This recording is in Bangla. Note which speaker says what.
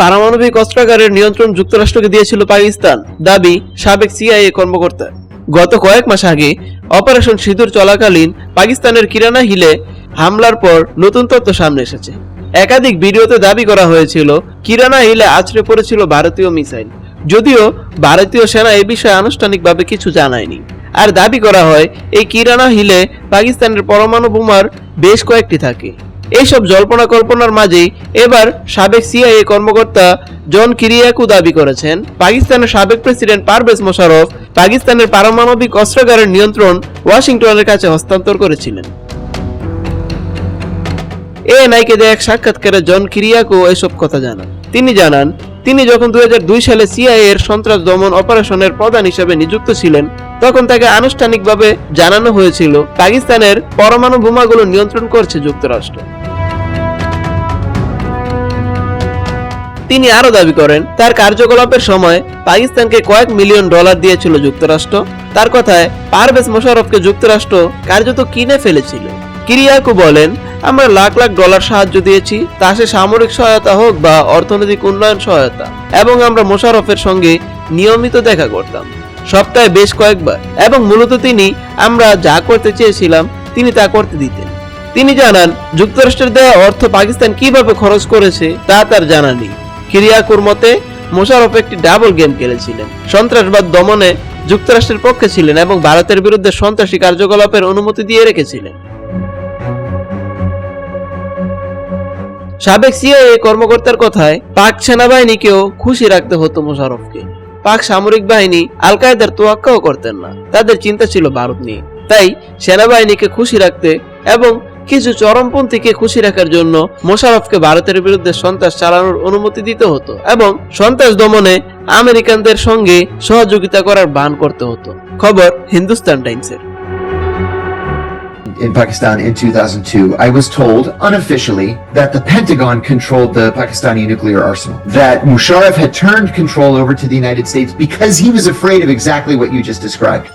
Speaker 1: পারমাণবিক অস্ত্রাগারের নিয়ন্ত্রণ যুক্তরাষ্ট্রকে দিয়েছিল পাকিস্তান, দাবি সাবেক সিআইএ কর্মকর্তা। গত কয়েক মাস আগে অপারেশন সিঁদুর চলাকালীন পাকিস্তানের কিরানা হিলে হামলার পর নতুন তথ্য সামনে এসেছে। একাধিক ভিডিওতে দাবি করা হয়েছিল, কিরানা হিলে আছড়ে পড়েছিল ভারতীয় মিসাইল। যদিও ভারতীয় সেনা এ বিষয়ে আনুষ্ঠানিকভাবে কিছু জানায়নি। আর দাবি করা হয়, এই কিরানা হিলে পাকিস্তানের পরমাণু বোমার বেশ কয়েকটি থাকে। এইসব জল্পনা কল্পনার মাঝেই এবার সাবেক সিআইএ কর্মকর্তা জন কিরিয়াকু দাবি করেছেন, পাকিস্তানের সাবেক প্রেসিডেন্ট পারভেজ মোশারফ পাকিস্তানের পারমাণবিক অস্ত্রাগারের নিয়ন্ত্রণ ওয়াশিংটনের কাছে হস্তান্তর করেছিলেন। এএনআইকে দেয়া এক সাক্ষাৎকারে জন কিরিয়াকু এসব কথা জানান। তিনি জানান তিনি যখন দুই সালে সিআইএ এর সন্ত্রাস দমন অপারেশনের প্রধান হিসেবে নিযুক্ত ছিলেন, তখন তাকে আনুষ্ঠানিকভাবে জানানো হয়েছিল, পাকিস্তানের পরমাণু বোমাগুলো নিয়ন্ত্রণ করছে যুক্তরাষ্ট্র। তিনি আরও দাবি করেন, তার কার্যকলাপের সময় পাকিস্তানকে কয়েক মিলিয়ন ডলার দিয়েছিল যুক্তরাষ্ট্র। তার কথায় পারভেজ মোশারফকে যুক্তরাষ্ট্র কার্যত কিনে ফেলেছিল। কিরিয়াকু বলেন, আমরা লাখ লাখ ডলার সাহায্য দিয়েছি, তা সে সামরিক সহায়তা হোক বা অর্থনৈতিক উন্নয়ন সহায়তা, এবং আমরা মোশারফের সঙ্গে নিয়মিত দেখা করতাম, সপ্তাহে বেশ কয়েকবার, এবং মূলত তিনি আমরা যা করতে চেয়েছিলাম, তিনি তা করতে দিতেন। তিনি জানান, যুক্তরাষ্ট্রের দেওয়া অর্থ পাকিস্তান কীভাবে খরচ করেছে, তা তার জানা নেই। কিরিয়াকুর মতে, মোশারফ একটি ডাবল গেম খেলেছিলেন, সন্ত্রাসবাদ দমনে যুক্তরাষ্ট্রের পক্ষে ছিলেন এবং ভারতের বিরুদ্ধে সন্ত্রাসী কার্যকলাপের অনুমতি দিয়ে রেখেছিলেন। সাবেক সিআইএ কর্মকর্তার কথায় পাক সেনাবাহিনীকেও খুশি রাখতে হতো মোশারফকে। পাক সামরিক বাহিনী আল কায়দার তোয়াক্কাও করতেন না। তাদের চিন্তা ছিল ভারত নিয়ে। তাই সেনাবাহিনীকে খুশি রাখতে এবং কিছু চরমপন্থীকে খুশি রাখার জন্য মোশারফকে ভারতের বিরুদ্ধে সন্ত্রাস চালানোর অনুমতি দিতে হতো এবং সন্ত্রাস দমনে আমেরিকানদের সঙ্গে সহযোগিতা করার বান করতে হতো। খবর হিন্দুস্তান টাইমসের।
Speaker 2: In Pakistan in 2002, I was told unofficially that the Pentagon controlled the Pakistani nuclear arsenal. That Musharraf had turned control over to the United States because he was afraid of exactly what you just described.